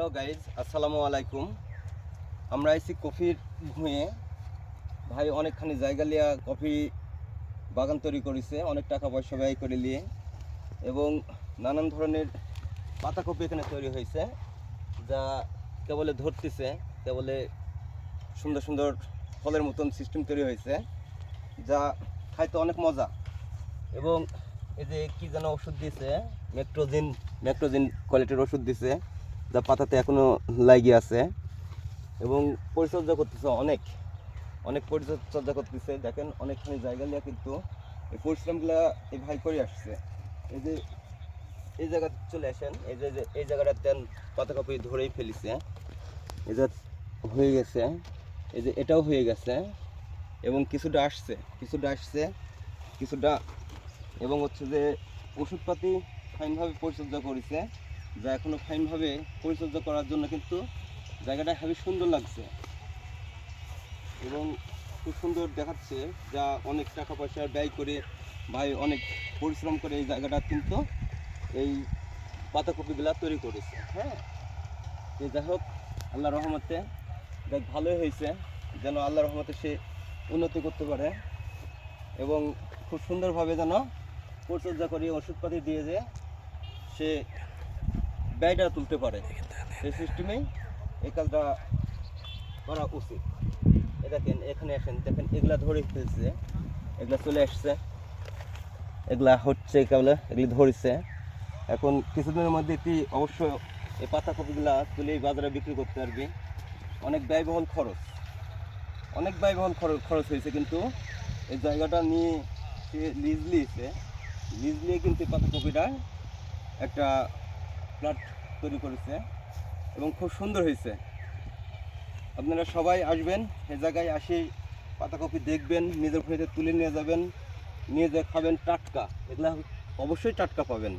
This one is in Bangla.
হ্যালো গাইজ আসসালামু আলাইকুম আমরা এসি কফির ভুঁয়ে ভাই অনেকখানি জায়গা লিয়া কফি বাগান তৈরি করেছে। অনেক টাকা পয়সা ব্যয় করে নিয়ে এবং নানান ধরনের পাতা কপি এখানে তৈরি হয়েছে, যা কেবলে ধরতেছে, কেবলে সুন্দর সুন্দর ফলের মতন সিস্টেম তৈরি হয়েছে, যা খাইতে অনেক মজা। এবং এই যে কি যেন ওষুধ দিয়েছে মেট্রোজিন মেট্রোজিন কোয়ালিটির ওষুধ দিছে। যা পাতাতে এখনও লাগিয়ে আছে। এবং পরিচর্যা করতেছে অনেক। অনেক পরিচর্যা করতেছে। দেখেন অনেকখানি জায়গা নিয়ে কিন্তু এই পরিশ্রমগুলা এই ভাই করে আসছে। এই যে এই জায়গা চলে আসেন। এই যে, এই জায়গাটা দেন পাতা কপি ধরেই ফেলিছে। এই যে হয়ে গেছে। এই যে এটাও হয়ে গেছে। এবং কিছুটা আসছে কিছুটা আসছে, কিছুটা। এবং হচ্ছে যে ওষুধপাতি ফাইনভাবে পরিচর্যা করেছে। যা এখনও ফাইনভাবে পরিচর্যা করার জন্য কিন্তু জায়গাটা হেবি সুন্দর লাগছে। এবং খুব সুন্দর দেখাচ্ছে যা অনেক টাকা পয়সা ব্যয় করে ভাই অনেক পরিশ্রম করে এই জায়গাটা কিন্তু এই পাতাকপিগুলা তৈরি করেছে। হ্যাঁ? তো যাই হোক আল্লাহ রহমতে দেখ ভালোই হয়েছে যেন আল্লাহ রহমতে সে উন্নতি করতে পারে এবং খুব সুন্দরভাবে যেন পরিচর্যা করে ওষুধপাতি দিয়ে যে সে ব্যয়টা তুলতে পারে। সেই সিস্টেমেই এই কাজটা করা উচিত। এ দেখেন, এখানে আসেন, দেখেন, এগুলা ধরে ফেলছে, এগুলা চলে আসছে। এগুলা হচ্ছে কেবল এগুলি ধরেছে। এখন কিছুদিনের মধ্যে তুই অবশ্য এই পাতা কপিগুলা তুলে বাজারে বিক্রি করতে পারবি। অনেক ব্যয়বহুল খরচ। অনেক ব্যয়বহুল খরচ খরচ হয়েছে কিন্তু এই জায়গাটা নিয়ে সে লিজ নিয়েছে। লিজ নিয়ে কিন্তু এই পাতাকপিটা একটা প্লট তৈরি করেছে এবং খুব সুন্দর হয়েছে। আপনারা সবাই আসবেন, এ জায়গায় আসি পাতাকপি দেখবেন, নিজের ভুঁইতে তুলে নিয়ে যাবেন, নিয়ে যেয়ে খাবেন টাটকা, এগুলো অবশ্যই টাটকা পাবেন।